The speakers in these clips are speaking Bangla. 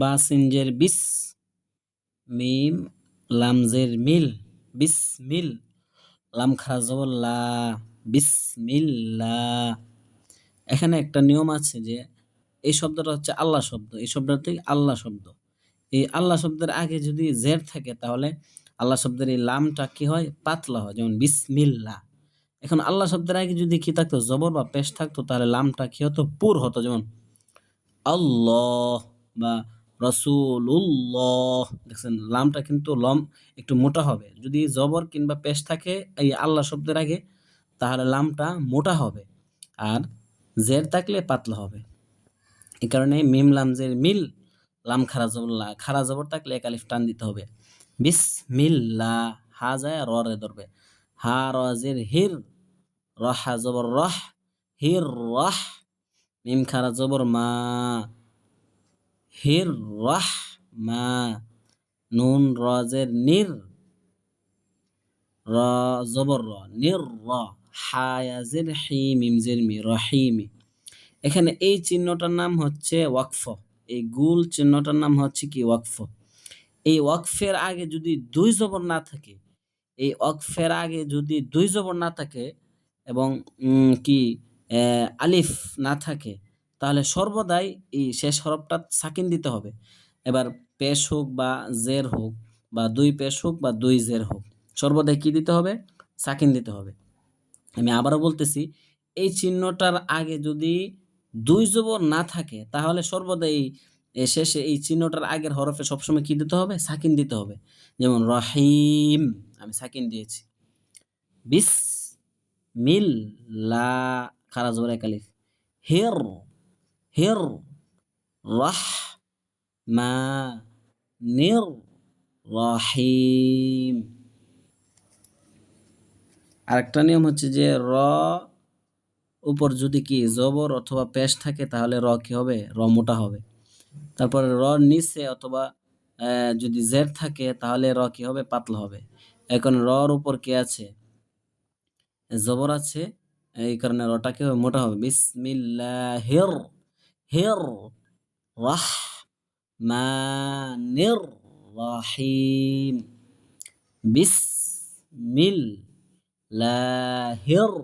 বা সিনজের বিস, মিম, লামজের মিল, বিস মিল লাম খারা জবর লা বিসমিল্লা এখানে একটা নিয়ম আছে যে এই শব্দটা হচ্ছে আল্লাহ শব্দ, এই শব্দটি আল্লাহ শব্দ। এই আল্লাহ শব্দের আগে যদি জের থাকে তাহলে আল্লাহ শব্দের এই লামটা কি হয়? পাতলা হয়, যেমন বিসমিল্লা এখন আল্লাহ শব্দের আগে যদি কি থাকতো, জবর বা পেশ থাকতো, তাহলে লামটা কি হতো? পুর হতো, যেমন আল্লাহ বা রসুল্লাহ দেখছেন, লামটা কিন্তু লম একটু মোটা হবে। যদি জবর কিংবা পেশ থাকে, এই আল্লাহ শব্দের আগে, তাহলে লামটা মোটা হবে আর জের থাকলে পাতলা হবে। এই কারণে মিম লাম জের মিল, লাম খারা জবর খারা জবর থাকলে এক আলিফ টান দিতে হবে। বিস মিল্লা হা যায় র রে ধরবে। হা রজের হির রহা জবর, রহ, হির, রহ, মিম খারা জবর, মা। হির রহ মা নুন রজের নির র, জবর র, নির র হায়াজের হি মিমজের মি, রহিমি। এখানে এই চিহ্নটার নাম হচ্ছে ওয়াকফ। এই গুল চিহ্নটার নাম হচ্ছে কি ওয়াকফ? এই ওয়াকফের আগে যদি দুই জবর না থাকে, এই ওয়াকফের আগে যদি দুই জবর না থাকে এবং কি আলিফ না থাকে তাহলে সর্বদাই এই শেষ হরফটা সাকিন দিতে হবে। এবার পেশ হোক বা জের হোক বা দুই পেশ হোক বা দুই জের হোক, সর্বদাই কি দিতে হবে? সাকিন দিতে হবে। আমি আবারও বলতেছি, এই চিহ্নটার আগে যদি দুই জবর না থাকে, তাহলে সর্বদাই শেষে এই চিহ্নটার আগের হরফে সবসময় কি দিতে হবে? সাকিন দিতে হবে। যেমন রহিম, আমি সাকিন দিয়েছি। বিস মিল লা খারা জবর একালিফ হের হের, রাহ, মা, নির, রহিম। আরেকটা নিয়ম হচ্ছে যে র উপর যদি কি জবর অথবা পেশ থাকে, তাহলে র কি হবে? র মোটা হবে। তারপরে র নিচে অথবা যদি জের থাকে, তাহলে র কি হবে? পাতলা হবে। এখন রর উপর কি আছে? জবর আছে। এই কারণে রটা কি হবে মোটা হবে। বিসমিল্লাহির হির রাহ মানির রাহিম বিসমিল লাহির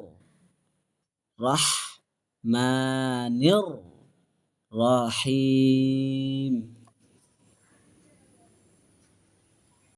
রহমানির রহিম